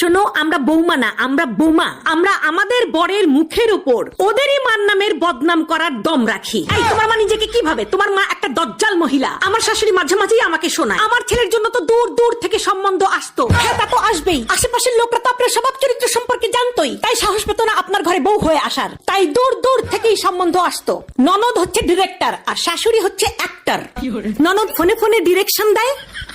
শোনো আমরা বৌমা না আমরা বোমা। আমরা আমাদের বরের মুখের উপর। ওদেরই মার নামের বদনাম করার দম রাখি। এই তোমার মা নিজেকে কি ভাবে? তোমার মা একটা দজ্জাল মহিলা। আমার শাশুড়ি মাঝে মাঝেই আমাকে শোনায়। আমার ছেলের জন্য তো দূর দূর থেকে সম্বন্ধ আসতো। হ্যাঁ তা তো আসবেই। আশেপাশের লোকরা তো আপনার স্বভাব চরিত্র সম্পর্কে জানতোই। তাই সাহস পেত না আপনার ঘরে বউ হয়ে আসার। তাই দূর দূর থেকেই সম্বন্ধ আসতো। ননদ হচ্ছে ডিরেক্টর আর শাশুড়ি হচ্ছে অ্যাক্টর ননদ ফোনে ফোনে ডিরেকশন দেয়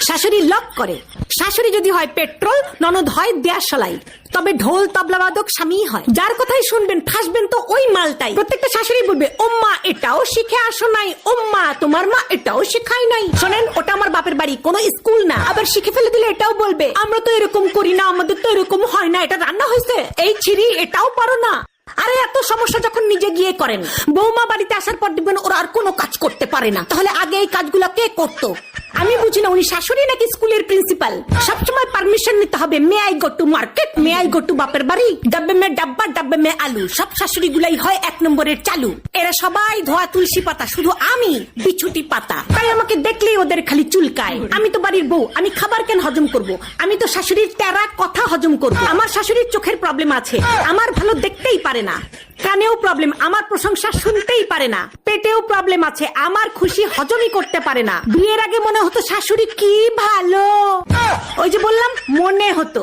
শাশুড়ি লক করে। শাশুড়ি যদি হয় পেট্রোল, ননদ হয় দেয়া দেয়াশলাই। তবে ঢোল তবলাবাদক স্বামী হয়। যার কথাই শুনবেন, ফাঁসবেন তো ওই মালটাই। প্রত্যেকটা শাশুড়ি বলবে, ওম্মা, এটাও শিখে আসো নাই। ওম্মা, তোমার মা এটাও শেখায় নাই। শোনেন, ওটা আমার বাপের বাড়ি, কোনো স্কুল না। আবার শিখে ফেলে দিলে এটাও বলবে, আমরা তো এরকম করি না, আমাদের তো এরকম হয় না, এটা রান্না হয়েছে। এই ছিরি এটাও পারো না। আরে এত সমস্যা যখন নিজে গিয়ে করেন, বৌমা বাড়িতে আসার পর দেখবেন ওরা আর কোনো কাজ করতে পারে না। তাহলে আগে এই কাজগুলো কে করতো? আমি বুঝি না উনি শাশুড়ি নাকি স্কুলের প্রিন্সিপাল? সবসময় পারমিশন নিতে হবে, may I go to market, may I go to বাপের বাড়ি, ডাব্বে মে ডাব্বা, ডাব্বে মে আলু। সব শাশুড়ি গুলাই হয় এক নম্বরের চালু। এরা সবাই ধোয়া তুলসী পাতা, শুধু আমি বিছুটি পাতা। আমাকে দেখলেই ওদের খালি চুলকায়। আমি তো বাড়ির বউ আমি খাবার কেন হজম করব? আমি তো শাশুড়ির তেরা কথা হজম করব। আমার শাশুড়ির চোখের প্রবলেম আছে। আমার ভালো দেখতেই পারে না। কানেও প্রবলেম আমার প্রশংসা শুনতেই পারে না। পেটেও প্রবলেম আছে আমার খুশি হজমই করতে পারে না। বিয়ের আগে মনে হতো শাশুড়ি কি ভালো। ওই যে বললাম মনে হতো।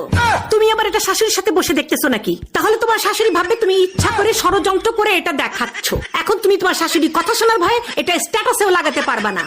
তুমি আবার এটা শাশুড়ির সাথে বসে দেখতেছো নাকি? তাহলে তোমার শাশুড়ি ভাববে তুমি ইচ্ছা করে ষড়যন্ত্র করে এটা দেখাচ্ছ। এখন তুমি তোমার শাশুড়ি কথা শোনার ভয়ে এটা স্ট্যাটাসেও লাগাতে পারবা না।